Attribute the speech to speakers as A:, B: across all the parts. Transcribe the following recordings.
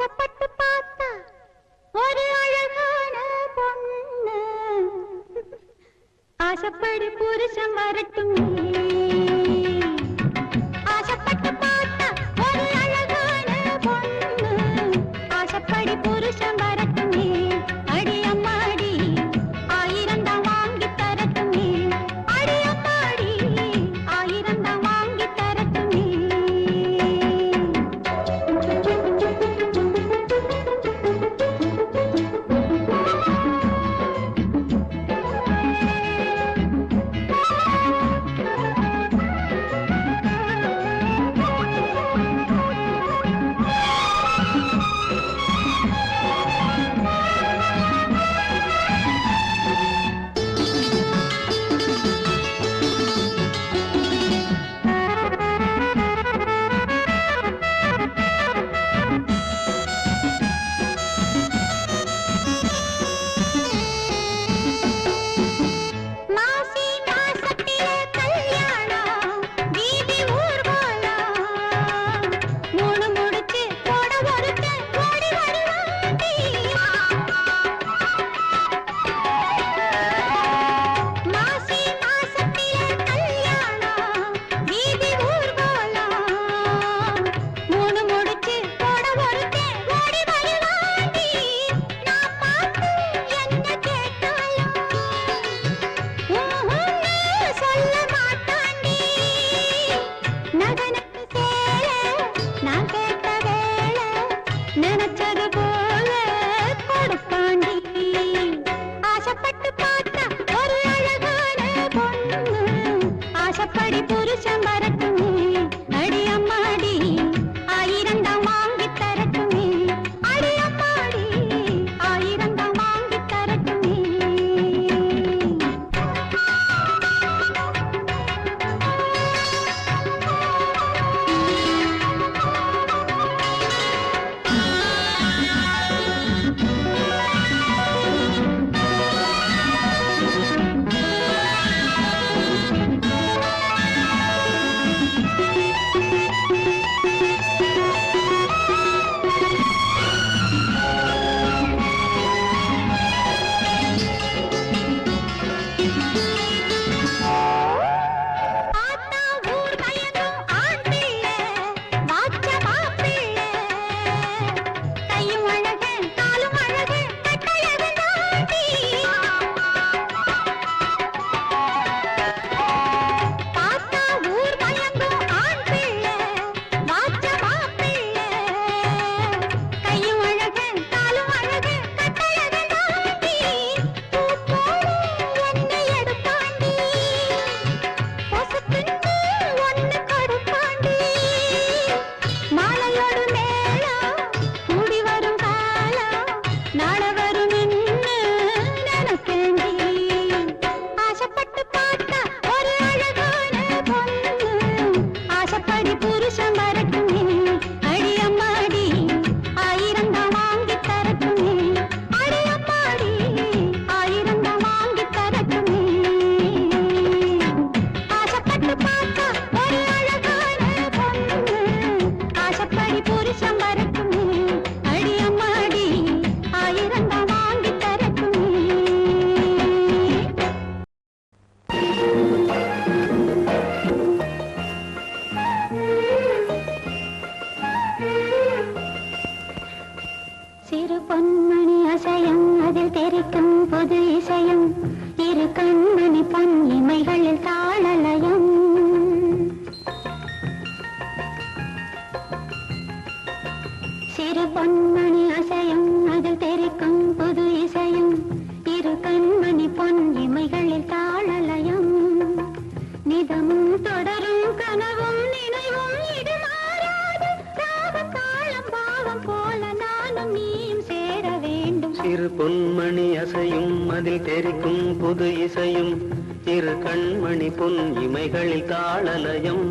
A: ஆசைப்பட்டு பார்த்தா ஒரு அழகான பொண்ணு ஆசைப்படி புருஷன் வரட்டும் இரு பொன்மணி அசையும் அதில் தெரிக்கும் புது இசையும் இரு கண்மணி பொன் இமைகளில் தாளலயம்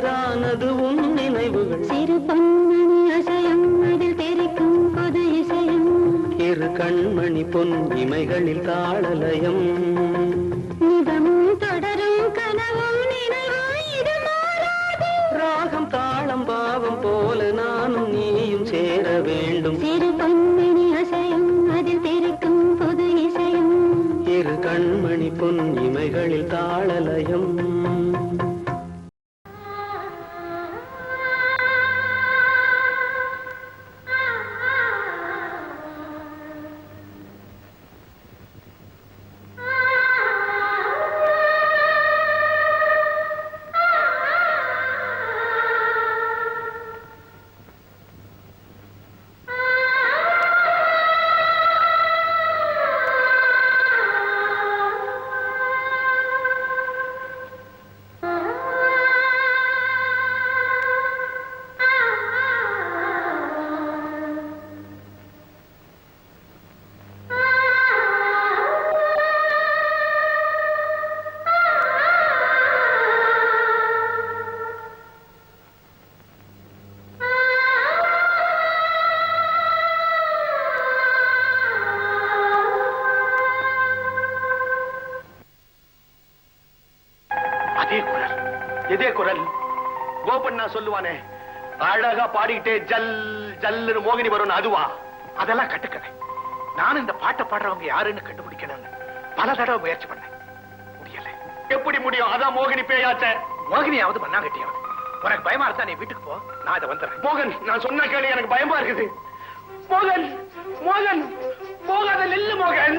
B: பயிரானது உன் நினைவுகள்.
A: சிறு பொன்மணி அசையும் அதில் தெரிக்கும் புது இசையும்.
B: இரு கண்மணி பொன் இமைகளில் தாளலயம்.
A: நிதமும் தொடரும் கனவும்
B: ராகம் தாளம் பாவம் போல நானும் நீயும் சேர வேண்டும்.
A: சிறு பொன்மணி அசையும் அதில் தெரிக்கும் புது இசையும்.
B: இரு கண்மணி பொன் இமைகளில் தாளலயம்.
C: சொல்லுவானே? அழகா பாடிக்கிட்டே ஜல் ஜல்லுன்னு மோகினி வரும்னு அதுவா? அதெல்லாம் கட்டுக்கதை. நானும் இந்த பாட்டை பாடுறவங்க யாருன்னு கண்டுபிடிக்கணும்னு பல தடவை முயற்சி பண்ணேன். முடியல. எப்படி முடியும்? அதான் மோகினி பேயாச்ச. மோகினியாவது மண்ணாங்கட்டியாவது. உனக்கு பயமா இருந்தா நீ வீட்டுக்கு போ. நான் இதை வந்துடுறேன் மோகன் நான் சொன்ன கேள்வி எனக்கு பயமா இருக்குது. மோகன் மோகன் போகாத நில்லு மோகன்.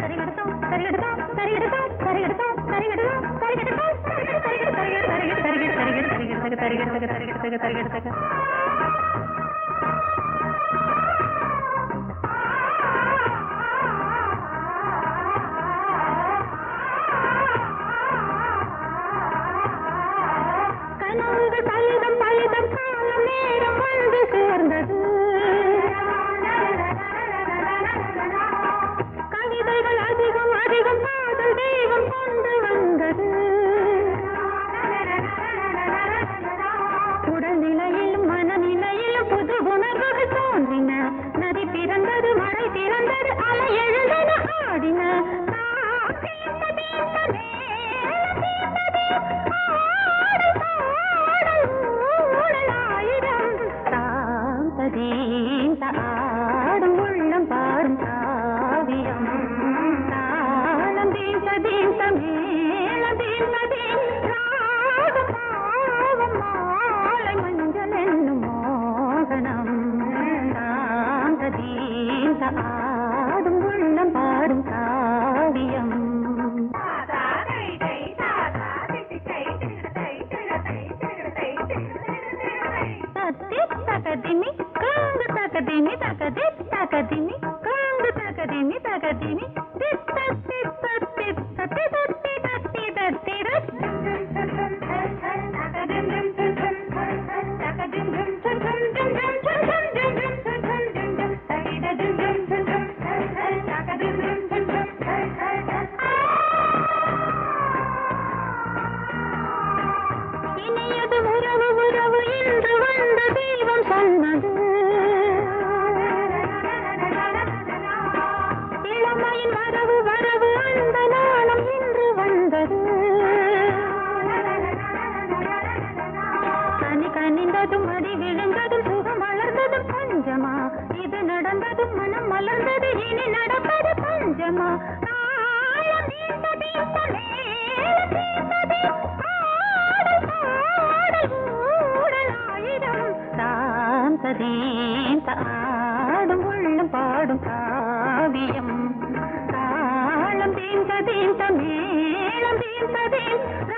A: കറികെടുത്തോ കറികെടുത്തോ കറികെടുത്തോ കറികെടുത്തോ കറികെടുത്തോ تك تك تك تك تك பஞ்சமா இது நடந்தது மனம் மலர்ந்தது இனி நடப்பது பஞ்சமா? ஆடும் உள்ளம் பாடும் காவியம். தாளம் தீந்த தீந்த மேளம் தீந்த தீந்த